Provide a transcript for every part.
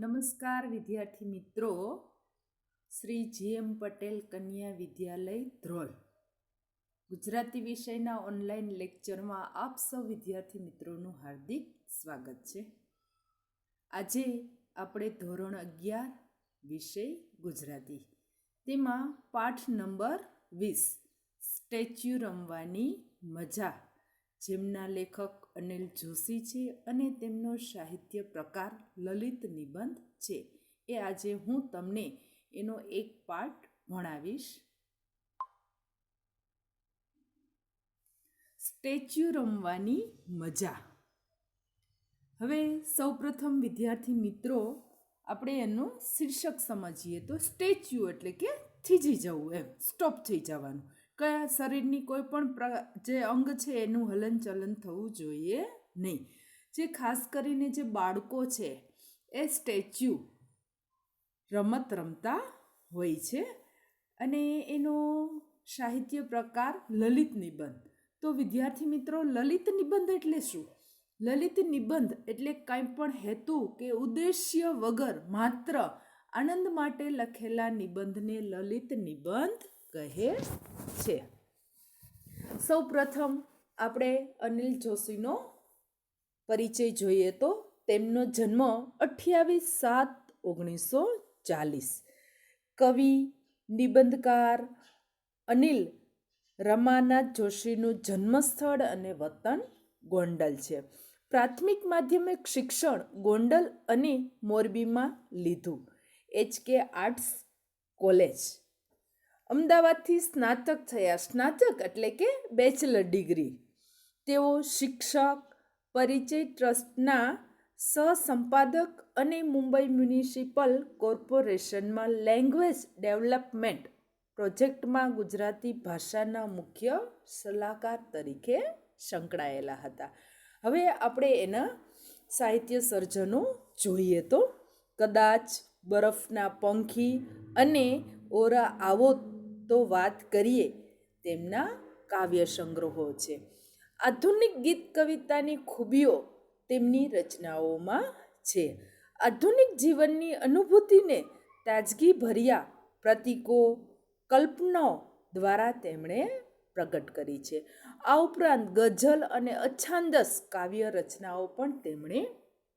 નમસ્કાર, વિદ્યાર્થી મિત્રો. શ્રી જે એમ પટેલ કન્યા વિદ્યાલય ધ્રોલ. ગુજરાતી વિષયના ઓનલાઈન લેક્ચરમાં આપ સૌ વિદ્યાર્થી મિત્રોનું હાર્દિક સ્વાગત છે. આજે આપણે ધોરણ અગિયાર વિષય ગુજરાતી. તેમાં પાઠ નંબર વીસ, સ્ટેચ્યુ રમવાની મજા. જેમના લેખક અનિલ જોશી છે અને તેમનો સાહિત્ય પ્રકાર લલિત નિબંધ છે. એ આજે હું તમને એનો એક પાઠ ભણાવીશ. સ્ટેચ્યુ રમવાની મજા. હવે સૌપ્રથમ વિદ્યાર્થી મિત્રો, આપણે એનું શીર્ષક સમજીએ તો સ્ટેચ્યુ એટલે કે થીજી જવું એમ, સ્ટોપ થઈ જવાનું. કયા શરીરની કોઈ પણ જે અંગ છે એનું હલનચલન થવું જોઈએ નહીં. જે ખાસ કરીને જે બાળકો છે, એ સ્ટેચ્યુ રમત રમતા હોય છે અને એનો સાહિત્ય પ્રકાર લલિત નિબંધ. તો વિદ્યાર્થી મિત્રો, લલિત નિબંધ એટલે શું? લલિત નિબંધ એટલે કંઈ પણ હેતુ કે ઉદ્દેશ્ય વગર માત્ર આનંદ માટે લખેલા નિબંધને લલિત નિબંધ કહે છે. સૌ પ્રથમ આપણે અનિલ જોશીનો પરિચય જોઈએ તો તેમનો જન્મ અઠ્યાવીસ સાત ઓગણીસો ચાલીસ. કવિ, નિબંધકાર અનિલ રમાનાથ જોશીનું જન્મસ્થળ અને વતન ગોંડલ છે. પ્રાથમિક માધ્યમિક શિક્ષણ ગોંડલ અને મોરબીમાં લીધું. HK arts college. અમદાવાદથી સ્નાતક થયા. સ્નાતક એટલે કે બેચલર ડિગ્રી. તેઓ શિક્ષક, પરિચય ટ્રસ્ટના સહસંપાદક અને મુંબઈ મ્યુનિસિપલ કોર્પોરેશનમાં લેંગ્વેજ ડેવલપમેન્ટ પ્રોજેક્ટમાં ગુજરાતી ભાષાના મુખ્ય સલાહકાર તરીકે સંકળાયેલા હતા. હવે આપણે એના સાહિત્ય સર્જનો જોઈએ તો. કદાચ બરફના પંખી અને ઓરા આવો તો વાત કરીએ તેમના કાવ્ય સંગ્રહો છે. આધુનિક ગીત કવિતાની ખૂબીઓ તેમની રચનાઓમાં છે. આધુનિક જીવનની અનુભૂતિને તાજગી ભર્યા પ્રતીકો, કલ્પનાઓ દ્વારા તેમણે પ્રગટ કરી છે. આ ઉપરાંત ગઝલ અને અછાંદસ કાવ્ય રચનાઓ પણ તેમણે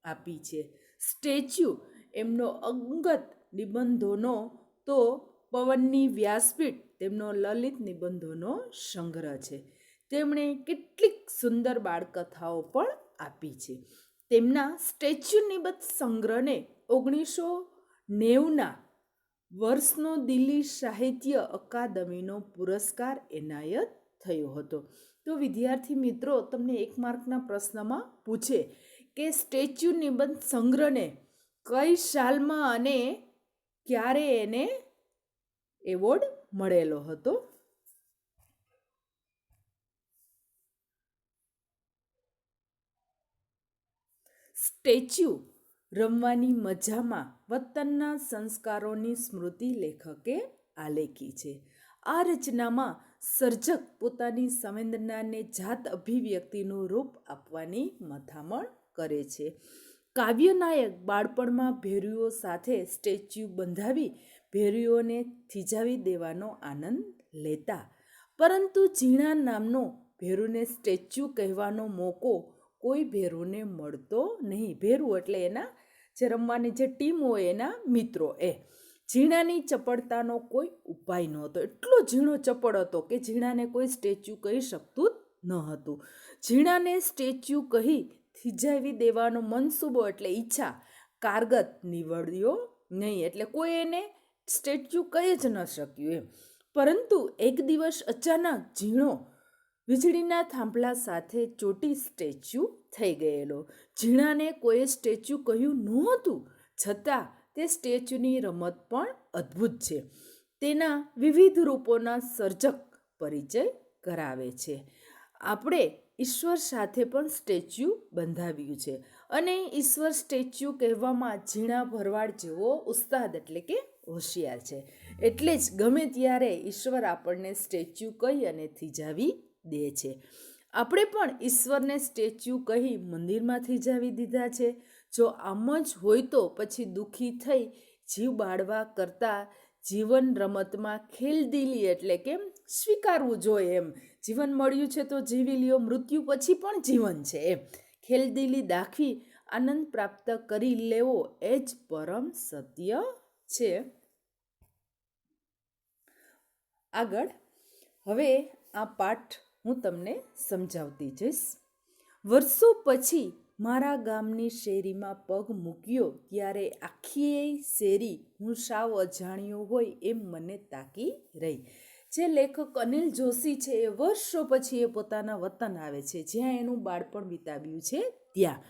આપી છે. સ્ટેચ્યુ, એમનો અંગત નિબંધોનો તો પવનની વ્યાસપીઠ તેમનો લલિત નિબંધોનો સંગ્રહ છે. તેમણે કેટલીક સુંદર બાળકથાઓ પણ આપી છે. તેમના સ્ટેચ્યુ નિબંધ સંગ્રહને ઓગણીસો નેવુંના વર્ષનો દિલ્હી સાહિત્ય અકાદમીનો પુરસ્કાર એનાયત થયો હતો. તો વિદ્યાર્થી મિત્રો, તમને એક માર્કના પ્રશ્નમાં પૂછે કે સ્ટેચ્યુ નિબંધ સંગ્રહને કઈ સાલમાં અને ક્યારે એને એવોર્ડ મળેલો હતો. સ્ટેચ્યુ રમવાની મજામાં વતનના સંસ્કારોની સ્મૃતિ લેખકે આલેખી છે. આ રચનામાં સર્જક પોતાની સંવેદનાને જાત અભિવ્યક્તિનું રૂપ આપવાની મથામણ કરે છે. કાવ્યનાયક બાળપણમાં ભેરુઓ સાથે સ્ટેચ્યુ બંધાવી ભેરુઓને થીજાવી દેવાનો આનંદ લેતા. પરંતુ ઝીણા નામનો ભેરુને સ્ટેચ્યુ કહેવાનો મોકો કોઈ ભેરુને મળતો નહીં. ભેરુ એટલે એના જે રમવાની જે ટીમ હોય એના મિત્રો એ. ઝીણાની ચપળતાનો કોઈ ઉપાય નહોતો. એટલો ઝીણો ચપળ હતો કે ઝીણાને કોઈ સ્ટેચ્યુ કહી શકતું ન હતું. ઝીણાને સ્ટેચ્યુ કહી થીજાવી દેવાનો મનસૂબો એટલે ઈચ્છા, કારગત નીવડ્યો નહીં. એટલે કોઈ એને સ્ટેચ્યુ કહી જ ન શક્યું એમ. પરંતુ એક દિવસ અચાનક ઝીણો વીજળીના થાંભલા સાથે ચોટી સ્ટેચ્યુ થઈ ગયેલો. ઝીણાને કોઈએ સ્ટેચ્યુ કહ્યું નહોતું, છતાં તે સ્ટેચ્યુની રમત પણ અદ્ભુત છે. તેના વિવિધ રૂપોના સર્જક પરિચય કરાવે છે. આપણે ઈશ્વર સાથે પણ સ્ટેચ્યુ બંધાવ્યું છે. અને ઈશ્વર સ્ટેચ્યુ કહેવામાં ઝીણા ભરવાડ જેવો ઉસ્તાદ એટલે કે હોશિયાર છે. એટલે જ ગમે ત્યારે ઈશ્વર આપણને સ્ટેચ્યુ કહી અને થીજાવી દે છે. આપણે પણ ઈશ્વરને સ્ટેચ્યુ કહી મંદિરમાં થીજાવી દીધા છે. જો આમ જ હોય તો પછી દુઃખી થઈ જીવ બાળવા કરતાં જીવન રમતમાં ખેલદિલી એટલે કે સ્વીકારવું જોઈએ એમ. જીવન મળ્યું છે તો જીવી લ્યો, મૃત્યુ પછી પણ જીવન છે એમ. ખેલદિલી દાખવી આનંદ પ્રાપ્ત કરી લેવો એ જ પરમ સત્ય છે. આગળ, હવે આ પાઠ હું તમને સમજાવતી જઈશ. વર્ષો પછી મારા ગામની શેરીમાં પગ મૂક્યો ત્યારે આખી શેરી હું સાવ અજાણ્યો હોય એમ મને તાકી રહી. જે લેખક અનિલ જોશી છે એ વર્ષો પછી એ પોતાના વતન આવે છે. જ્યાં એનું બાળપણ વિતાવ્યું છે ત્યાં.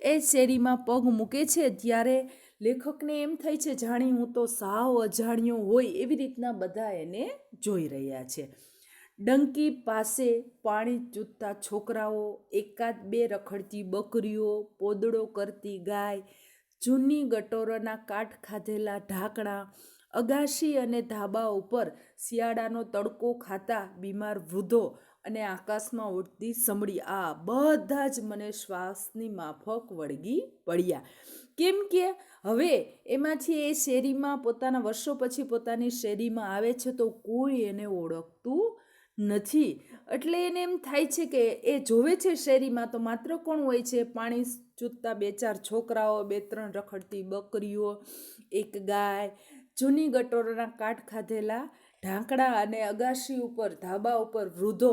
એ શેરીમાં પગ મૂકે છે ત્યારે લેખકને એમ થાય છે, જાણી હું તો સાવ અજાણ્યો હોય એવી રીતના બધા એને જોઈ રહ્યા છે. ડંકી પાસે પાણી ચૂતતા છોકરાઓ, એકાદ બે રખડતી બકરીઓ, પોદળો કરતી ગાય, જૂની ગટોરોના કાટ ખાધેલા ઢાંકણા, અગાશી અને ધાબા ઉપર શિયાળાનો તડકો ખાતા બીમાર વૃદ્ધો અને આકાશમાં ઉડતી સમડી આ બધા જ મને શ્વાસની માફક વળગી પડ્યા. કેમ કે હવે એમાંથી એ શેરીમાં પોતાના વર્ષો પછી પોતાની શેરીમાં આવે છે તો કોઈ એને ઓળખતું નથી. એટલે એને એમ થાય છે કે એ જોવે છે શેરીમાં તો માત્ર કોણ હોય છે? પાણી ચૂતતા બે ચાર છોકરાઓ, બે ત્રણ રખડતી બકરીઓ, એક ગાય, જૂની ગટોરના કાટ ખાધેલા ઢાંકડા અને અગાશી ઉપર ધાબા ઉપર વૃદ્ધો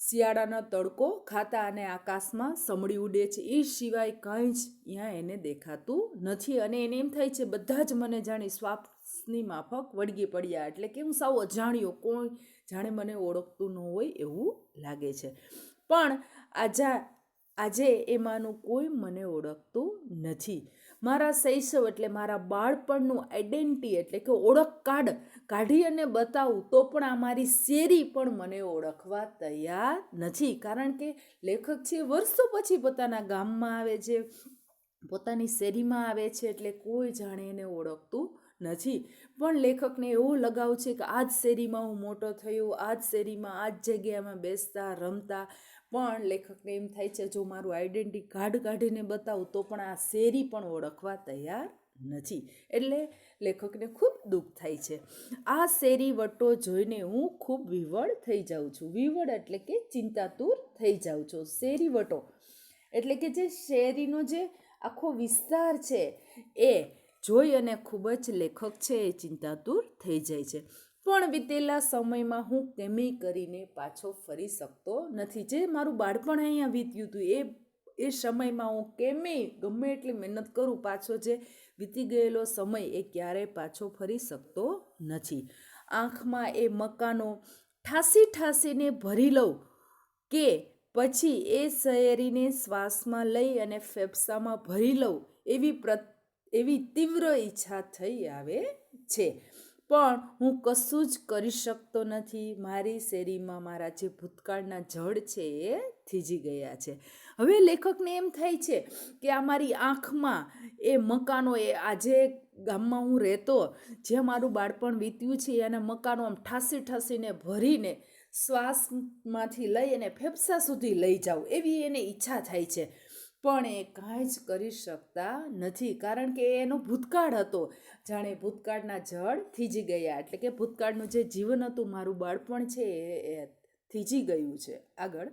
શિયાળાનો તડકો ખાતા અને આકાશમાં સમળી ઉડે છે. એ સિવાય કંઈ જ ત્યાં એને દેખાતું નથી અને એને એમ થાય છે, બધા જ મને જાણી શ્વાસની માફક વળગી પડ્યા. એટલે કે હું સાવ અજાણ્યો, કોઈ જાણે મને ઓળખતું ન હોય એવું લાગે છે. પણ આજા, આજે એમાંનું કોઈ મને ઓળખતું નથી. મારા શૈશવ એટલે મારા બાળપણનું આઈડેન્ટિટી એટલે કે ઓળખ કાર્ડ કાઢી અને બતાવું તો પણ આ મારી શેરી પણ મને ઓળખવા તૈયાર નથી. કારણ કે લેખક છે, વર્ષો પછી પોતાના ગામમાં આવે છે, પોતાની શેરીમાં આવે છે એટલે કોઈ જાણે એને ઓળખતું નથી. પણ લેખકને એવો લગાવ છે કે આ જ શેરીમાં હું મોટો થયો આ જ શેરીમાં આ જ જગ્યામાં બેસતા, રમતા પણ લેખકને એમ થાય છે, જો મારું આઈડેન્ટિટી કાર્ડ કાઢીને બતાવું, તો પણ આ શેરી પણ ઓળખવા તૈયાર નથી. એટલે લેખકને ખૂબ દુઃખ થાય છે. આ શેરી વટો જોઈને હું ખૂબ વિવળ થઈ જાઉં છું. વિવળ એટલે કે ચિંતાતુર થઈ જાઉં છું. શેરી વટો એટલે કે જે શેરીનો જે આખો વિસ્તાર છે, એ જોઈ અને ખૂબ જ લેખક છે, એ ચિંતાતુર થઈ જાય છે. પણ વીતેલા સમયમાં હું કેમેય કરીને પાછો ફરી શકતો નથી. જે મારું બાળપણ અહીંયા વીત્યું હતું, એ એ સમયમાં હું કેમેય ગમે એટલી મહેનત કરું, પાછો જે વીતી ગયેલો સમય એ ક્યારેય પાછો ફરી શકતો નથી. આંખમાં એ મકાનો ઠાસી ઠાસીને ભરી લઉં કે પછી એ શહેરીને શ્વાસમાં લઈ અને ફેફસામાં ભરી લઉં એવી પ્ર એવી તીવ્ર ઈચ્છા થઈ આવે છે. પણ હું કશું જ કરી શકતો નથી. મારી શેરીમાં મારા જે ભૂતકાળના જળ છે એ થીજી ગયા છે. હવે લેખકને એમ થાય છે કે આ મારી આંખમાં એ મકાનો એ આજે ગામમાં હું રહેતો જે મારું બાળપણ વીત્યું છે, એના મકાનો આમ ઠાસી ઠાસીને ભરીને શ્વાસમાંથી લઈ અને ફેફસા સુધી લઈ જાઉં એવી એને ઈચ્છા થાય છે. પણ એ કાંઈ જ કરી શકતા નથી. કારણ કે એનો ભૂતકાળ હતો. જાણે ભૂતકાળના જળ થીજી ગયા. એટલે કે ભૂતકાળનું જે જીવન હતું, મારું બાળપણ છે, એ થીજી ગયું છે. આગળ.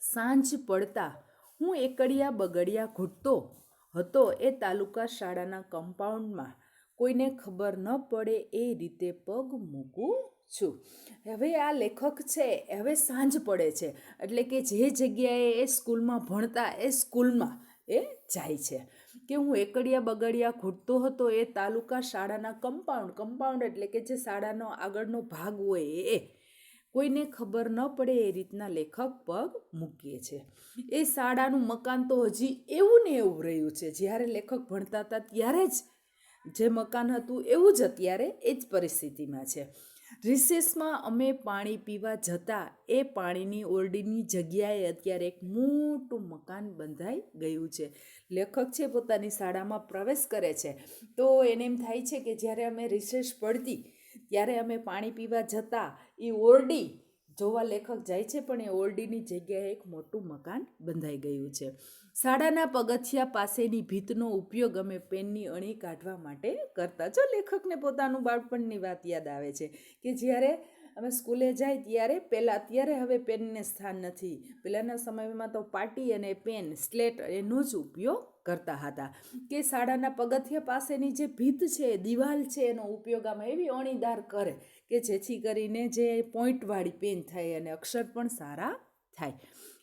સાંજ પડતા હું એકડિયા બગડિયા ઘૂંટતો હતો એ તાલુકા શાળાના કમ્પાઉન્ડમાં. કોઈને ખબર ન પડે એ રીતે પગ મૂકું છું. હવે આ લેખક છે, હવે સાંજ પડે છે. એટલે કે જે જગ્યાએ એ સ્કૂલમાં ભણતા એ સ્કૂલમાં એ જાય છે. કે હું એકડિયા બગડિયા ખૂટતો હતો એ તાલુકા શાળાના કમ્પાઉન્ડ કમ્પાઉન્ડ એટલે કે જે શાળાનો આગળનો ભાગ હોય એ. કોઈને ખબર ન પડે એ રીતના લેખક પગ મૂકીએ છે. એ શાળાનું મકાન તો હજી એવું ને એવું રહ્યું છે. જ્યારે લેખક ભણતા હતા ત્યારે જ જે મકાન હતું એવું જ અત્યારે એ જ પરિસ્થિતિમાં છે. રિસેસમાં અમે પાણી પીવા જતા એ પાણીની ઓરડીની જગ્યાએ અત્યારે એક મોટું મકાન બંધાઈ ગયું છે. લેખક છે, પોતાની શાળામાં પ્રવેશ કરે છે. તો એને એમ થાય છે કે જ્યારે અમે રિસેસ પડતી, ત્યારે અમે પાણી પીવા જતા, એ ઓરડી જોવા લેખક જાય છે, પણ એ ઓરડીની જગ્યાએ એક મોટું મકાન બંધાઈ ગયું છે. શાળાના પગથિયા પાસેની ભીતનો ઉપયોગ અમે પેનની અણી કાઢવા માટે કરતા. જો લેખકને પોતાનું બાળપણની વાત યાદ આવે છે કે જ્યારે અમે સ્કૂલે જાય ત્યારે પહેલાં અત્યારે હવે પેનને સ્થાન નથી. પહેલાંના સમયમાં તો પાટી અને પેન, સ્લેટ એનો જ ઉપયોગ કરતા હતા. કે શાળાના પગથિયા પાસેની જે ભીત છે, દિવાલ છે, એનો ઉપયોગ આમાં એવી અણીદાર કરે કે જેથી કરીને જે પોઈન્ટવાળી પેન થાય અને અક્ષર પણ સારા થાય.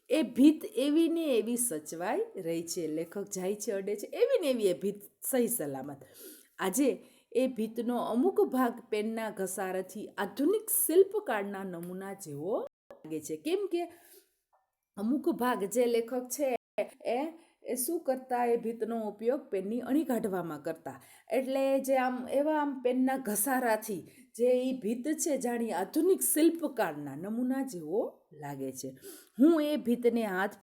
એ ભીત એવી ને એવી સચવાઈ રહી છે. લેખક જાય છે, અડે છે, એવી ને એવી એ ભીત સહી સલામત. આજે એ ભીતનો અમુક ભાગ પેનના ઘસારાથી આધુનિક શિલ્પકારના નમૂના જેવો લાગે છે. કેમ કે અમુક ભાગ જે લેખક છે, એ એ શું કરતા? એ ભીતનો ઉપયોગ પેનની અણી કાઢવામાં કરતા. એટલે જે આમ, એવા આમ પેનના ઘસારાથી જે એ ભીત છે, જાણી આધુનિક શિલ્પકારના નમૂના જેવો લાગે છે. હું એ ભીતને હાથ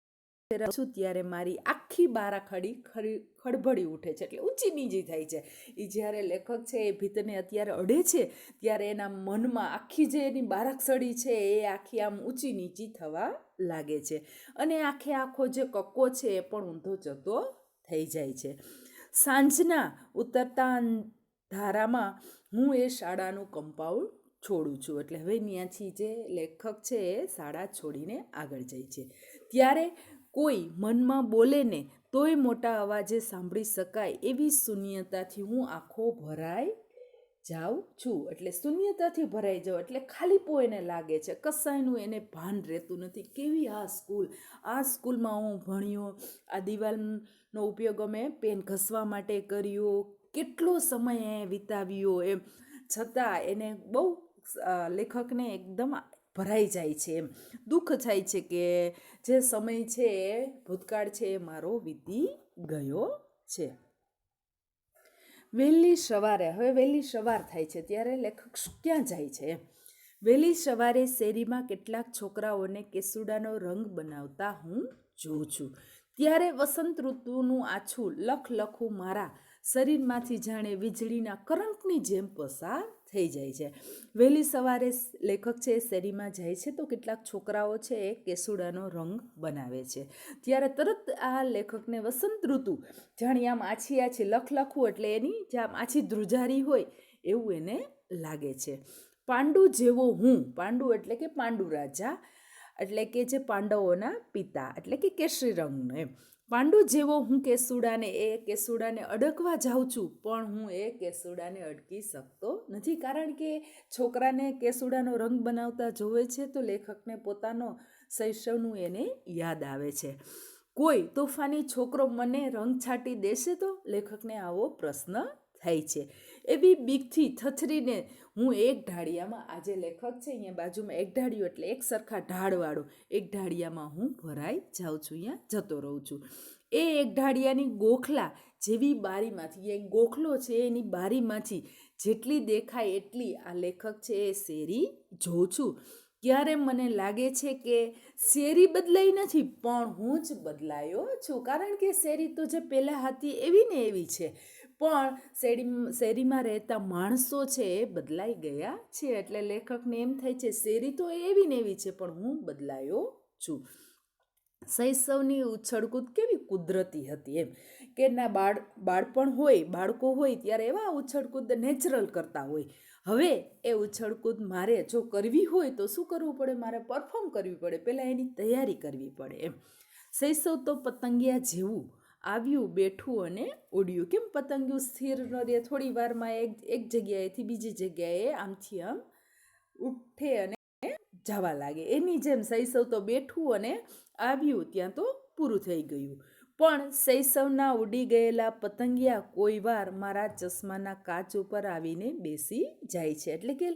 ફેરવું છું ત્યારે મારી આખી બારાખડી ખરી ખડભડી ઉઠે છે, એટલે ઊંચી નીચી થાય છે. એ જ્યારે લેખક છે, એ ભીતને અત્યારે અડે છે, ત્યારે એના મનમાં આખી જે એની બારાખસડી છે, એ આખી આમ ઊંચી નીચી થવા લાગે છે. અને આખે આખો જે કક્કો છે, એ પણ ઊંધો જતો થઈ જાય છે. સાંજના ઉતરતા ધારામાં હું એ શાળાનું કમ્પાઉન્ડ છોડું છું, એટલે હવે ત્યાંથી જે લેખક છે, એ શાળા છોડીને આગળ જાય છે. ત્યારે કોઈ મનમાં બોલે ને તોય મોટા અવાજે સાંભળી શકાય એવી શૂન્યતાથી હું આખો ભરાઈ જાઉં છું. એટલે શૂન્યતાથી ભરાઈ જાઉં, એટલે ખાલીપો એને લાગે છે. કસાયનું એને ભાન રહેતું નથી. કેવી આ સ્કૂલ? આ સ્કૂલમાં હું ભણ્યો, આ દિવાલનો ઉપયોગ અમે પેન ઘસવા માટે કર્યો, કેટલો સમય વિતાવ્યો એમ. છતાં એને બહુ લેખકને એકદમ ભરાઈ જાય છે. એમ દુઃખ થાય છે કે જે સમય છે એ ભૂતકાળ છે એ મારો વીતી ગયો છે. વહેલી સવારે, હવે વહેલી સવાર થાય છે, ત્યારે લેખક ક્યાં જાય છે? વહેલી સવારે શેરીમાં કેટલાક છોકરાઓને કેસુડાનો રંગ બનાવતા હું જોઉં છું. ત્યારે વસંત ઋતુનું આછું લખ લખું મારા શરીરમાંથી જાણે વીજળીના કરંટની જેમ પસાર થઈ જાય છે. વહેલી સવારે લેખક છે એ શેરીમાં જાય છે તો કેટલાક છોકરાઓ છે એ કેસુડાનો રંગ બનાવે છે. ત્યારે તરત આ લેખકને વસંત ઋતુ જાણી આમ આછી આછી લખ લખવું એટલે એની જે આમ આછી ધ્રુજારી હોય એવું એને લાગે છે. પાંડુ જેવો હું, પાંડુ એટલે કે પાંડુ રાજા, એટલે કે જે પાંડવોના પિતા, એટલે કે કેસરી રંગનો એમ. પાંડુ જેવો હું કેસુડાને એ કેસુડાને અડકવા જાઉં છું, પણ હું એ કેસુડાને અડકી શકતો નથી. કારણ કે છોકરાને કેસુડાનો રંગ બનાવતા જોવે છે તો લેખકને પોતાનો શૈશવનું એને યાદ આવે છે. કોઈ તોફાની છોકરો મને રંગ છાંટી દેશે તો? લેખકને આવો પ્રશ્ન થાય છે. એવી બીકથી થથરીને હું એક ઢાળિયામાં આજે લેખક છે અહીંયા બાજુમાં એક ઢાળિયું એટલે એક સરખા ઢાળવાળો, એક ઢાળિયામાં હું ભરાઈ જાઉં છું, અહીંયા જતો રહું છું. એ એક ઢાળિયાની ગોખલા જેવી બારીમાંથી, એ ગોખલો છે એની બારીમાંથી જેટલી દેખાય એટલી આ લેખક છે એ શેરી જોઉં છું. ત્યારે મને લાગે છે કે શેરી બદલાઈ નથી, પણ હું જ બદલાયો છું. કારણ કે શેરી તો જે પહેલાં હતી એવી ને એવી છે. પણ શેરી, શેરીમાં રહેતા માણસો છે એ બદલાઈ ગયા છે. એટલે લેખકને એમ થાય છે, શેરી તો એવી ને એવી છે, પણ હું બદલાયો છું. શૈશવની ઉછળકૂદ કેવી કુદરતી હતી એમ. કે ના બાળ, બાળપણ હોય, બાળકો હોય, ત્યારે એવા ઉછળકૂદ નેચરલ કરતા હોય. હવે એ ઉછળકૂદ મારે જો કરવી હોય તો શું કરવું પડે? મારે પરફોર્મ કરવી પડે. પહેલાં એની તૈયારી કરવી પડે એમ. શૈશવ તો પતંગિયા જેવું આવ્યું, બેઠું અને ઉડ્યું. કેમ પતંગિયું સ્થિર ન રહે? થોડી વારમાં એક એક જગ્યાએથી બીજી જગ્યાએ આમથી આમ ઉઠે અને જવા લાગે. એની જેમ શૈશવ તો બેઠું અને આવ્યું, ત્યાં તો પૂરું થઈ ગયું. પણ શૈશવના ઉડી ગયેલા પતંગિયા કોઈ વાર મારા ચશ્માના કાચ ઉપર આવીને બેસી જાય છે. એટલે કે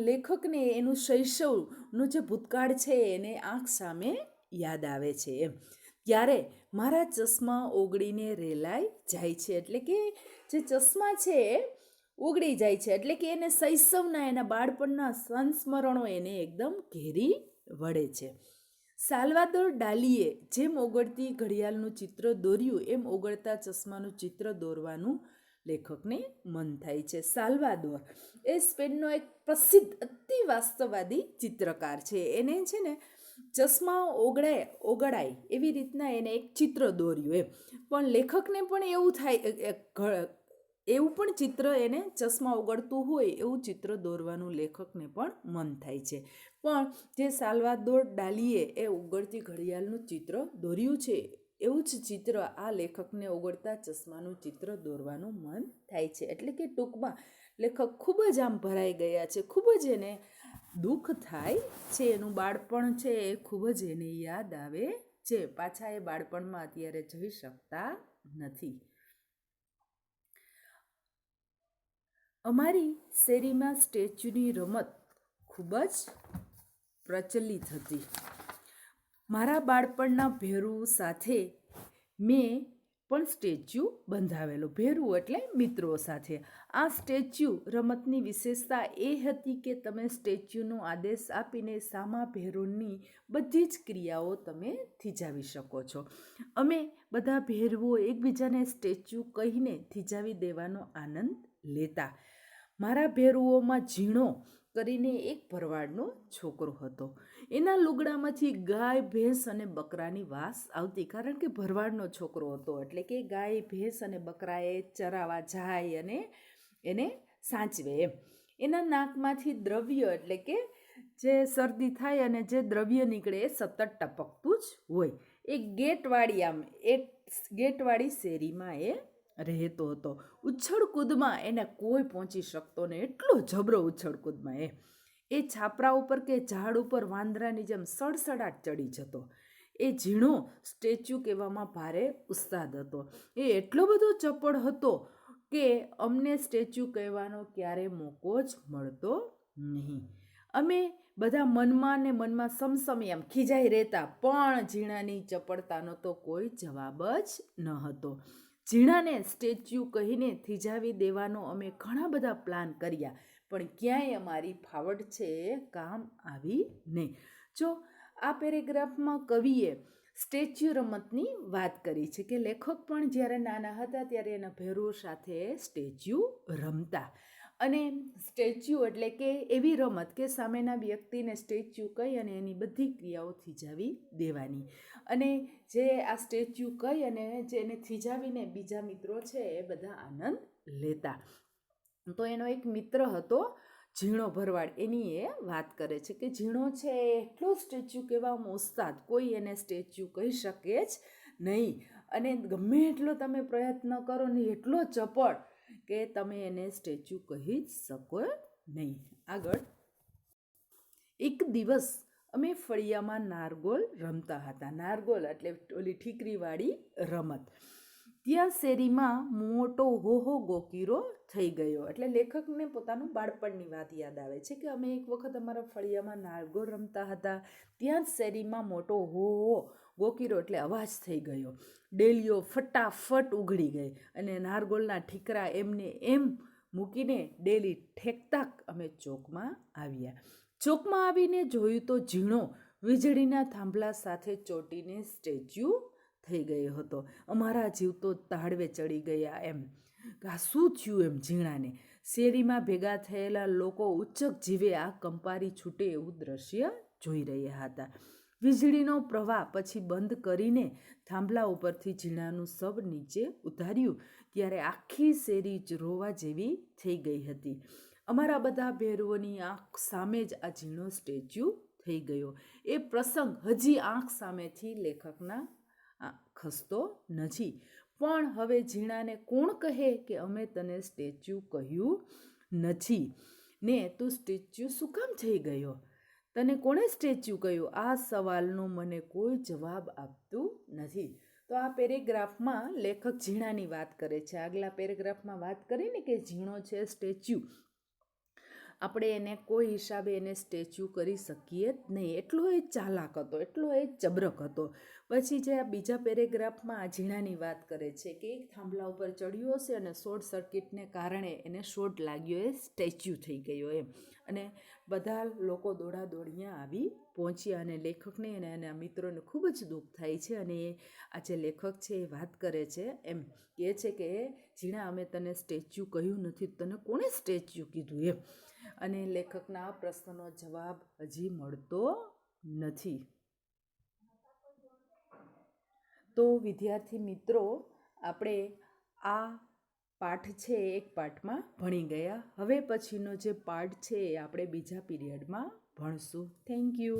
લેખકને એનું શૈશવનું જે ભૂતકાળ છે એને આંખ સામે યાદ આવે છે એમ. ત્યારે મારા ચશ્મા ઓગળીને રેલાઈ જાય છે. એટલે કે જે ચશ્મા છે એ ઓગળી જાય છે. એટલે કે એને શૈશવના એના બાળપણના સંસ્મરણો એને એકદમ ઘેરી વળે છે. સાલ્વાદોર ડાલીએ જેમ ઓગળતી ઘડિયાળનું ચિત્ર દોર્યું, એમ ઓગળતા ચશ્માનું ચિત્ર દોરવાનું લેખકને મન થાય છે. સાલ્વાદોર એ સ્પેનનો એક પ્રસિદ્ધ અતિ વાસ્તવવાદી ચિત્રકાર છે. એને છે ને ચશ્મા ઓગળાય ઓગળાય એવી રીતના એને એક ચિત્ર દોર્યું એમ. પણ લેખકને પણ એવું થાય એવું પણ ચિત્ર એને ચશ્મા ઓગળતું હોય એવું ચિત્ર દોરવાનું લેખકને પણ મન થાય છે. પણ જે સાલ્વાદોર ડાલીએ એ ઉગડતી ઘડિયાળનું ચિત્ર દોર્યું છે, એવું જ ચિત્ર આ લેખકને ઓગળતા ચશ્માનું ચિત્ર દોરવાનું મન થાય છે. એટલે કે ટૂંકમાં લેખક ખૂબ જ આમ ભરાઈ ગયા છે, ખૂબ જ એને દુઃખ થાય છે, એનું બાળપણ છે એ ખૂબ જ એને યાદ આવે છે. પાછા એ બાળપણમાં અત્યારે જઈ શકતા નથી. અમારી શેરીમાં સ્ટેચ્યુની રમત ખૂબ જ પ્રચલિત હતી. મારા બાળપણના ભેરુ સાથે મેં પણ સ્ટેચ્યુ બંધાવેલો, ભેરું એટલે મિત્રો સાથે. આ સ્ટેચ્યુ રમતની વિશેષતા એ હતી કે તમે સ્ટેચ્યુનો આદેશ આપીને સામા ભેરુની બધી જ ક્રિયાઓ તમે થીજાવી શકો છો. અમે બધા ભેરવો એકબીજાને સ્ટેચ્યુ કહીને થીજાવી દેવાનો આનંદ લેતા. મારા ભેરુઓમાં ઝીણો કરીને એક ભરવાડનો છોકરો હતો. એના લુગડામાંથી ગાય, ભેંસ અને બકરાની વાસ આવતી કારણ કે ભરવાડનો છોકરો હતો. એટલે કે ગાય, ભેંસ અને બકરાએ ચરાવા જાય અને એને સાચવે એમ. એના નાકમાંથી દ્રવ્ય એટલે કે જે શરદી થાય અને જે દ્રવ્ય નીકળે એ સતત ટપકતું જ હોય. એ ગેટવાળી આમ, એ ગેટવાળી શેરીમાં એ રહેતો હતો. ઉછળ કૂદમાં એને કોઈ પહોંચી શકતો ને એટલો જબરો ઉછળ કૂદમાં એ. એ છાપરા ઉપર કે ઝાડ ઉપર વાંદરાની જેમ સડસડાટ ચડી જતો. એ ઝીણો સ્ટેચ્યુ કહેવામાં ભારે ઉસ્તાદ હતો. એ એટલો બધો ચપળ હતો કે અમને સ્ટેચ્યુ કહેવાનો ક્યારે મોકો જ મળતો નહીં. અમે બધા મનમાં ને મનમાં સમસમી આમ ખીજાઈ રહેતા, પણ ઝીણાની ચપળતાનો તો કોઈ જવાબ જ ન હતો. ઝીણાને સ્ટેચ્યુ કહીને થીજાવી દેવાનો અમે ઘણા બધા પ્લાન કર્યા, પણ ક્યાંય અમારી ફાવડ છે કામ આવી નહીં. જો આ પેરેગ્રાફમાં કવિએ સ્ટેચ્યુ રમતની વાત કરી છે કે લેખક પણ જ્યારે નાના હતા ત્યારે એના ભેરો સાથે સ્ટેચ્યુ રમતા. અને સ્ટેચ્યુ એટલે કે એવી રમત કે સામેના વ્યક્તિને સ્ટેચ્યુ કહી અને એની બધી ક્રિયાઓ થીજાવી દેવાની. અને જે આ સ્ટેચ્યુ કહી અને જેને થીજાવીને બીજા મિત્રો છે એ બધા આનંદ લેતા. તો એનો એક મિત્ર હતો ઝીણો ભરવાડ, એની એ વાત કરે છે કે ઝીણો છે એટલો સ્ટેચ્યુ કહેવામાં ઉસ્તાદ કોઈ એને સ્ટેચ્યુ કહી શકે જ નહીં. અને ગમે એટલો તમે પ્રયત્ન કરો ને એટલો ચપળ કે તમે એને સ્ટેચ્યુ કહી જ શકો નહીં. આગળ. એક દિવસ અમે ફળિયામાં નારગોલ રમતા હતા. નારગોલ એટલે ઓલી ઠીકરીવાળી રમત. ત્યાં શેરીમાં મોટો હોહો ગોકીરો થઈ ગયો. એટલે લેખકને પોતાનું બાળપણની વાત યાદ આવે છે કે અમે એક વખત અમારા ફળિયામાં નારગોલ રમતા હતા. ત્યાં જ શેરીમાં મોટો હોહો ગોકીરો એટલે અવાજ થઈ ગયો. ડેલીઓ ફટાફટ ઉઘડી ગઈ અને નારગોલના ઠીકરા એમને એમ મૂકીને ડેલી ઠેકતાક અમે ચોકમાં આવ્યા. ચોકમાં આવીને જોયું તો ઝીણો વીજળીના થાંભલા સાથે ચોટીને સ્ટેચ્યુ થઈ ગયો હતો. અમારા જીવ તો તાળવે ચડી ગયા એમ. આ શું થયું એમ ઝીણાને? શેરીમાં ભેગા થયેલા લોકો ઉચ્ચક જીવે આ કંપારી છૂટે એવું દ્રશ્ય જોઈ રહ્યા હતા. વીજળીનો પ્રવાહ પછી બંધ કરીને થાંભલા ઉપરથી ઝીણાનું સબ નીચે ઉતાર્યું, ત્યારે આખી શેરી જ રોવા જેવી થઈ ગઈ હતી. અમારા બધા ભેરુઓની આંખ સામે જ આ ઝીણો સ્ટેચ્યુ થઈ ગયો. એ પ્રસંગ હજી આંખ સામેથી લેખકના ખસતો નથી. પણ હવે ઝીણાને કોણ કહે કે અમે તને સ્ટેચ્યુ કહ્યું નથી? ને તું સ્ટેચ્યુ શું કામ થઈ ગયો? તને કોણે સ્ટેચ્યુ કહ્યું? આ સવાલનો મને કોઈ જવાબ આપતું નથી. તો આ પેરેગ્રાફમાં લેખક ઝીણાની વાત કરે છે. આગલા પેરેગ્રાફમાં વાત કરીને કે ઝીણો છે સ્ટેચ્યુ. આપણે એને કોઈ હિસાબે એને સ્ટેચ્યુ કરી શકીએ જ નહીં. એટલો એ ચાલાક હતો, એટલો એ ચબરક હતો. પછી જે આ બીજા પેરેગ્રાફમાં આ ઝીણાની વાત કરે છે કે એક થાંભલા ઉપર ચડ્યો હશે અને શોર્ટ સર્કિટને કારણે એને શોર્ટ લાગ્યો, એ સ્ટેચ્યુ થઈ ગયો એમ. અને બધા લોકો દોડા દોડીਆਂ આવી પહોંચ્યા અને લેખકને અને એના મિત્રોને ખૂબ જ દુઃખ થાય છે અને એ આ જે લેખક છે એ વાત કરે છે એમ કહે છે કે ઝીણા, અમે તને સ્ટેચ્યુ કહ્યું નથી, તને કોણે સ્ટેચ્યુ કીધું એમ? અને લેખકના આ પ્રશ્નનો જવાબ હજી મળતો નથી. તો વિદ્યાર્થી મિત્રો, આપણે આ પાઠ છે એક પાઠમાં ભણી ગયા. હવે પછીનો જે પાઠ છે એ આપણે બીજા પીરિયડમાં ભણશું. Thank you